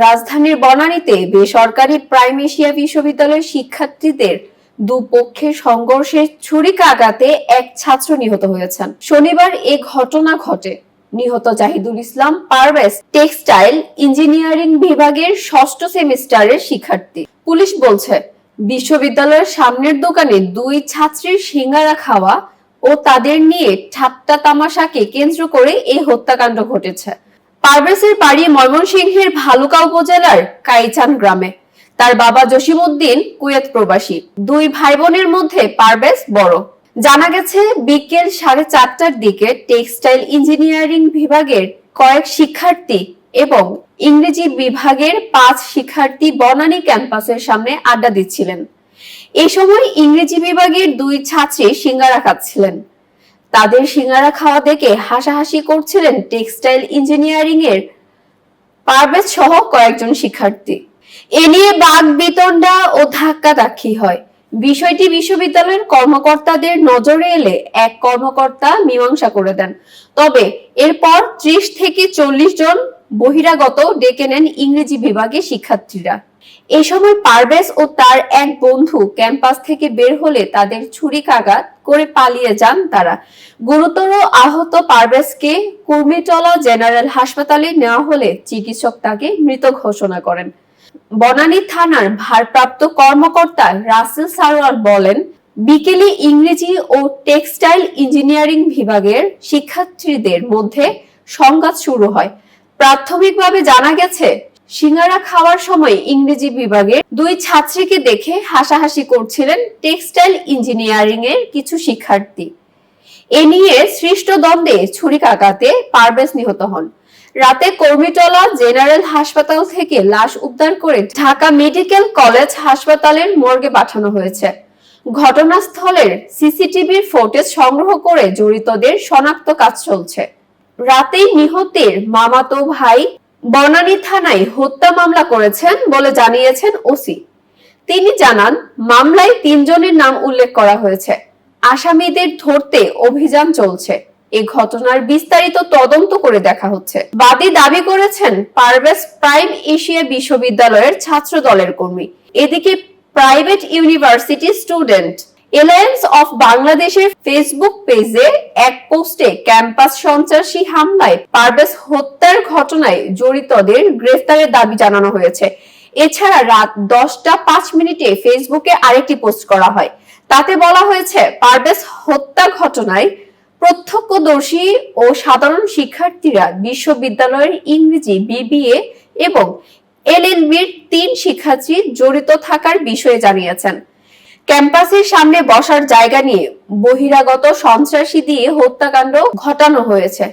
রাজধানীর বনানীতে বেসরকারি prime Asia বিশ্ববিদ্যালয়ের শিক্ষার্থীদের দুপক্ষের সংঘর্ষে ছুরিকাঘাতে এক ছাত্র নিহত হয়েছেন। শনিবার এ ঘটনা ঘটে। নিহত জাহিদুল ইসলাম পারভেজ টেক্সটাইল ইঞ্জিনিয়ারিং বিভাগের ষষ্ঠ সেমিস্টারের শিক্ষার্থী। পুলিশ বলছে, বিশ্ববিদ্যালয়ের সামনের দোকানে দুই ছাত্রীর সিঙ্গারা খাওয়া ও তাদের নিয়ে ঠাট্টা তামাশাকে কেন্দ্র করে এই হত্যাকাণ্ড ঘটেছে। পারভেজের বাড়ি ময়মনসিংহের ভালুকা উপজেলার কাইচান গ্রামে। তার বাবা জসিমউদ্দিন কুয়েত প্রবাসী। দুই ভাই বোনের মধ্যে পারভেজ বড়। জানা গেছে, বিকেল সাড়ে চারটার দিকে টেক্সটাইল ইঞ্জিনিয়ারিং বিভাগের কয়েক শিক্ষার্থী এবং ইংরেজি বিভাগের পাঁচ শিক্ষার্থী বনানী ক্যাম্পাসের সামনে আড্ডা দিচ্ছিলেন। এই সময় ইংরেজি বিভাগের দুই ছাত্রী সিঙ্গারা খাচ্ছিলেন। তাদের সিঙ্গারা খাওয়া দেখে হাসাহাসি করছিলেন টেক্সটাইল ইঞ্জিনিয়ারিং এর পারভেজ সহ কয়েকজন শিক্ষার্থী। এ নিয়ে বাদ বিতণ্ডা ও ধাক্কা ধাক্কাধাক্কি হয়। বিষয়টি বিশ্ববিদ্যালয়ের কর্মকর্তাদের নজরে এলে এক কর্মকর্তা মীমাংসা করে দেন। তবে এরপর ত্রিশ থেকে চল্লিশ জন বহিরাগত ডেকে নেন ইংরেজি বিভাগের শিক্ষার্থীরা। এই সময় পারভেজ ও তার এক বন্ধু ক্যাম্পাস থেকে বের হলে তাদের ছুরিকাঘাত করে পালিয়ে যান তারা। গুরুতর আহত পারভেজকে কুর্মিটলা জেনারেল হাসপাতালে নেওয়া হলে চিকিৎসক তাকে মৃত ঘোষণা করেন। বনানী থানার ভারপ্রাপ্ত কর্মকর্তা রাসেল সারোয়ার বলেন, বিকেলে ইংরেজি ও টেক্সটাইল ইঞ্জিনিয়ারিং বিভাগের শিক্ষার্থীদের মধ্যে সংঘাত শুরু হয়। প্রাথমিকভাবে জানা গেছে সিঙ্গারা খাওয়ার সময় ইংরেজি বিভাগের দুই ছাত্রীকে দেখে হাসাহাসি করছিলেন টেক্সটাইল ইঞ্জিনিয়ারিং এর কিছু শিক্ষার্থী। এ নিয়ে সৃষ্ট দ্বন্দ্বে ছুরিকাঘাতে পারভেজ নিহত হন। রাতে কর্মীটলা জেনারেল হাসপাতাল থেকে লাশ উদ্ধার করে ঢাকা মেডিকেল কলেজ হাসপাতালের মর্গে পাঠানো হয়েছে। ঘটনাস্থলের সিসিটিভির ফুটেজ সংগ্রহ করে জড়িতদের শনাক্ত কাজ চলছে। রাতেই নিহতের মামাতো ভাই বনানী থানায় হত্যা মামলা করেছেন বলে জানিয়েছেন ওসি। তিনি জানান, মামলায় তিনজনের নাম উল্লেখ করা হয়েছে। আসামিদের ধরতে অভিযান চলছে। এ ঘটনার বিস্তারিত তদন্ত করে দেখা হচ্ছে। বাদী দাবি করেছেন পারভেজ প্রাইম এশিয়া বিশ্ববিদ্যালয়ের ছাত্র দলের কর্মী। এদিকে private university student alliance of বাংলাদেশের ফেসবুক পেজে এক পোস্টে ক্যাম্পাস সন্ত্রাসী হামলায় পারভেজ হত্যার ঘটনায় জড়িতদের গ্রেফতারের দাবি জানানো হয়েছে। এছাড়া রাত দশটা পাঁচ মিনিটে ফেসবুকে আরেকটি পোস্ট করা হয়। তাতে বলা হয়েছে, পারভেজ হত্যা ঘটনায় প্রত্যক্ষদর্শী ও সাধারণ শিক্ষার্থীরা বিশ্ববিদ্যালয়ের ইংরেজি বিবিএ এবং এলএলবির তিন শিক্ষার্থী জড়িত থাকার বিষয়ে জানিয়েছেন। ক্যাম্পাসের সামনে বসার জায়গা নিয়ে বহিরাগত সন্ত্রাসী দিয়ে হত্যাকাণ্ড ঘটানো হয়েছে।